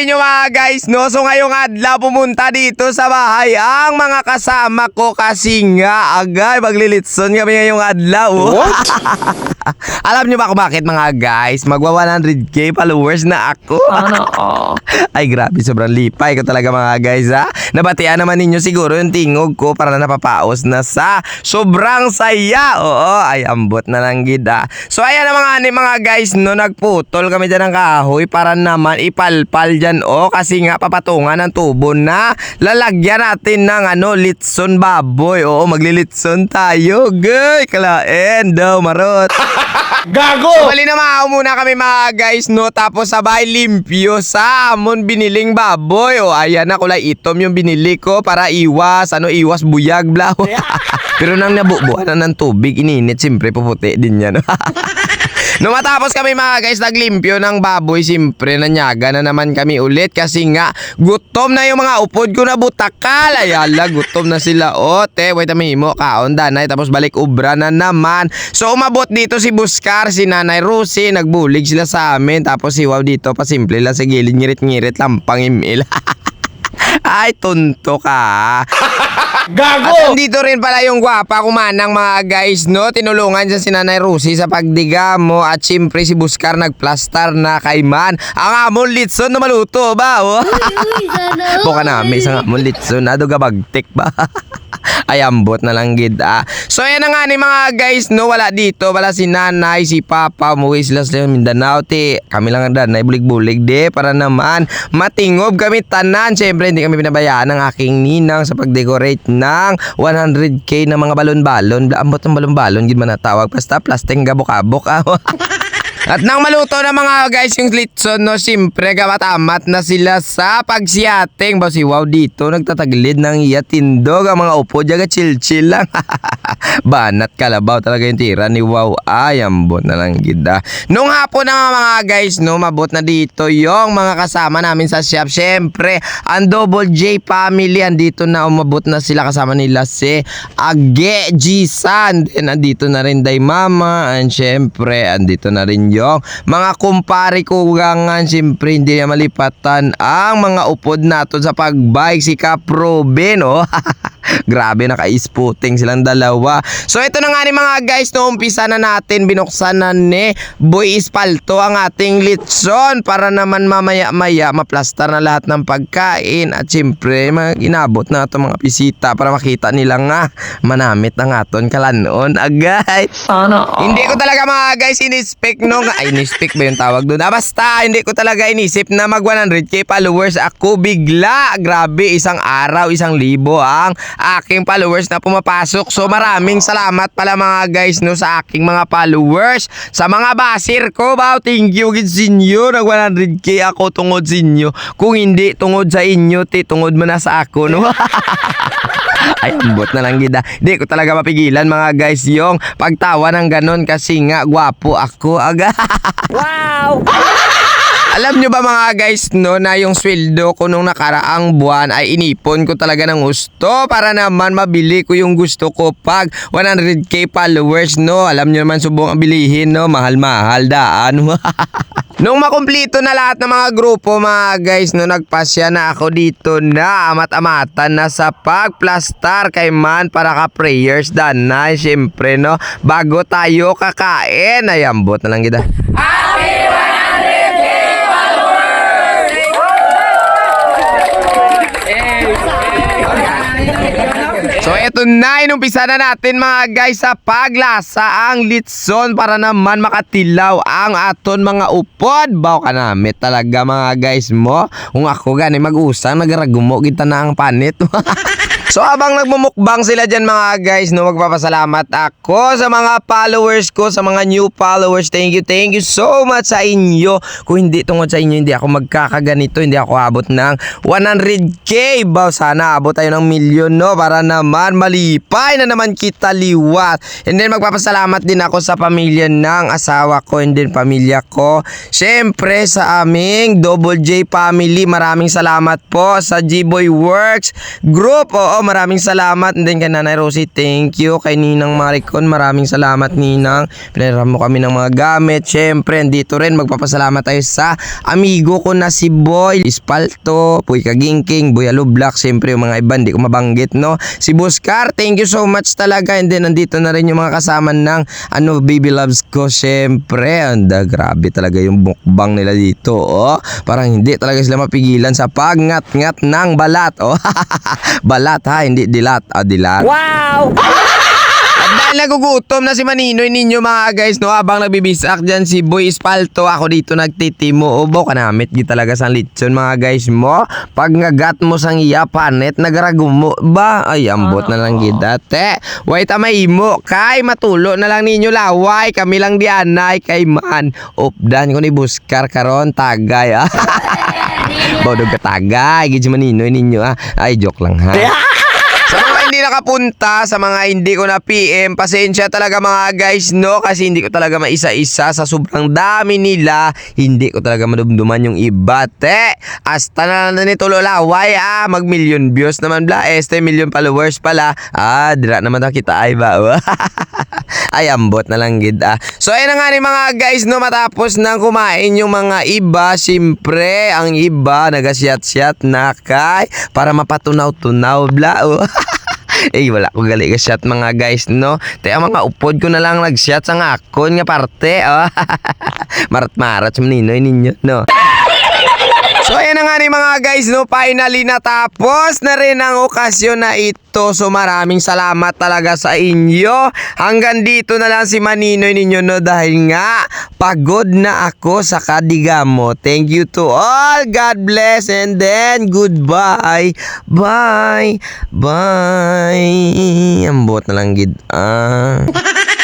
inyo mga guys, no? So ngayong adlaw pumunta dito sa bahay ang mga kasama ko kasi nga agay maglilitson kami ngayong adlaw. What? Alam niyo ba kung bakit mga guys? Magwa 100k followers na ako. Sana. Ay grabe, sobrang lipay ko talaga mga guys ha. Nabatian naman ninyo siguro yung tingog ko para na napapaos na sa sobrang saya. Oo, ay ambot na lang gida. So ayan na mga ani mga guys no, nagputol kami dyan ng kahoy para naman ipalpal dyan o kasi nga papatungan ng tubo na lalagyan natin ng ano, litson baboy. Oo, maglilitson tayo. Gay, kalaen daw, marot. Gago! Bali na maaw muna kami mga guys no? Tapos sabay limpyo sa amon biniling baboy. O ayan na kulay itom yung binili ko Para iwas. Ano iwas buyag bla. Pero nang nabubuan na ng tubig Ininit siyempre puputi din yan Nung matapos kami mga guys. Naglimpyo ng baboy. Siyempre nanyaga na naman kami ulit. Kasi nga gutom na yung mga upod ko na butakal. Ayala gutom na sila. O te wait a mo kaon danay. Tapos balik ubra na naman. So umabot dito si Buskar Si Nanay Rosie Nagbulig sila sa amin. Tapos si Wow dito pasimple lang sa gilid. Ngirit-ngirit lampang email Ay, tunto ka. At Gago! andito rin pala yung gwapa kumanang mga guys, no? Tinulungan siya si Nanay Rusi sa pagdiga mo at siyempre si Buskar nagplastar na kay Man. Ang amon litson na maluto ba? Oh? Buka namin sa amon litson. Ado gabagtik ba? Ay, ambot na lang gid ah. So, yan na nga ni mga guys, no? Wala dito. Wala si Nanay, si Papa, umuwi sila sa Mindanao. Ti, kami lang ang danay, bulig-bulig de. Para naman, matingob kami tanan. Siyempre, hindi kami pinabayaan ng aking ninang sa pag-decorate ng 100k na mga balon-balon. Ambot ng balon-balon, gid man natawag. Basta plastic gabok-abok. At nang maluto na mga guys yung litson no, siyempre gamatamat na sila sa pagsiyating. Ba si Wow dito nagtataglid ng iya tindog ang mga upo diyaga chill-chill lang. Banat kalabaw talaga yung tira ni Wow. Ay, ambot na lang gida. Nung hapon na mga guys, no, mabot na dito yung mga kasama namin sa shop. Siyempre, ang Double J family, andito na umabot na sila kasama nila si Age G-San. Then, andito na rin Day Mama. And siyempre, andito na rin yung mga kumpare ko gangan. Siyempre, hindi na malipatan ang mga upod nato sa pagbike. Si Caproben, oh. Grabe, naka-spooting silang dalawa. So, ito na nga ni mga guys, no, umpisa na natin, binuksan na ni Boy Espalto ang ating litson para naman mamaya-maya maplastar na lahat ng pagkain at siyempre, mga inabot na ito mga pisita para makita nila nga manamit na nga ton kalanon agay. Sana all. Hindi ko talaga mga guys inispect no ay inispect ba yung tawag doon ah, basta hindi ko talaga inisip na mag 100k followers ako bigla grabe isang araw isang libo ang aking followers na pumapasok so maraming salamat pala mga guys no sa aking mga followers sa mga basir ko ba thank you gid sa inyo nag 100k ako tungod sa inyo kung hindi tungod sa inyo ti tungod mo na sa ako no Ay, ambot na lang gida. Di ko talaga mapigilan mga guys yung pagtawa ng ganon kasi nga gwapo ako aga. Wow! Alam nyo ba mga guys no na yung sweldo ko nung nakaraang buwan ay inipon ko talaga ng gusto para naman mabili ko yung gusto ko pag 100k followers no. Alam nyo naman subong ang bilihin no. Mahal-mahal daan. Nung makumplito na lahat ng mga grupo mga guys no nagpasya na ako dito na amat-amatan na sa pagplastar kay man para ka prayers dan na syempre no bago tayo kakain ay ambot na lang kita. So eto na, na natin mga guys sa paglasa ang litson para naman makatilaw ang aton mga upod. Baw ka namit talaga mga guys mo. Kung ako gani mag-usang, nagaragumo kita na ang panit. So habang nagmumukbang sila dyan mga guys, no, magpapasalamat ako sa mga followers ko, sa mga new followers. Thank you, thank you so much sa inyo. Kung hindi tungod sa inyo, hindi ako magkakaganito, hindi ako abot ng 100k. Baw, sana abot tayo ng milyon, no, para naman malipay na naman kita liwat. And then magpapasalamat din ako sa pamilya ng asawa ko and then pamilya ko. Siyempre sa aming Double J family, maraming salamat po sa G-Boy Works Group. Oo, Maraming salamat. And then kay Nanay Rosie, thank you. Kay Ninang Maricon, maraming salamat Ninang. Pinaram mo kami ng mga gamit. Siyempre, dito rin magpapasalamat tayo sa amigo ko na si Boy Ispalto, Puy Kagingking, Boy Alublak. Siyempre, yung mga iba, hindi ko mabanggit, no? Si Buskar, thank you so much talaga. And then, nandito na rin yung mga kasama ng ano, baby loves ko. Siyempre, anda, grabe talaga yung mukbang nila dito, oh. Parang hindi talaga sila mapigilan sa pagngat-ngat ng balat, oh. balat ha, hindi dilat, ah, dilat. Wow! At dahil nagugutom na si Maninoy ninyo mga guys, no, habang nagbibisak dyan si Boy Espalto, ako dito nagtitimo, ubo ka namit di talaga sang litson mga guys mo. Pag ngagat mo sang iya panet, nagaragumo ba? Ay, ambot na lang gidate. Wait, amay mo, kay matulo na lang ninyo laway, kami lang dianay, kay man. Updan ko ni Buskar karon tagay, ah. Baudog ka tagay, gid si Maninoy ninyo, ah. Ay, joke lang ha. Nakapunta, sa mga hindi ko na PM, pasensya talaga mga guys, no? Kasi hindi ko talaga maisa-isa sa sobrang dami nila. Hindi ko talaga madumduman yung iba, te. Hasta na na nito lolaway, ah. Mag million views naman bla. Este, million followers pala. Ah, dira naman na kita ay ba? ay, ambot na lang gid, ah. So, ayun na nga ni mga guys, no? Matapos nang kumain yung mga iba, simpre, ang iba, nagasyat-syat na kay para mapatunaw-tunaw, bla. oh. Eh, wala ko gali ka shot mga guys, no? Te, mga upod ko na lang nag-shot sa ngakon nga parte, oh. Marat-marat sa maninoy ninyo, no? So ayan na nga ni mga guys no, finally natapos na rin ang okasyon na ito. So maraming salamat talaga sa inyo. Hanggang dito na lang si Maninoy ninyo no dahil nga pagod na ako sa kadigamo. Thank you to all. God bless and then goodbye. Bye. Bye. Ambot na lang gid. Ah.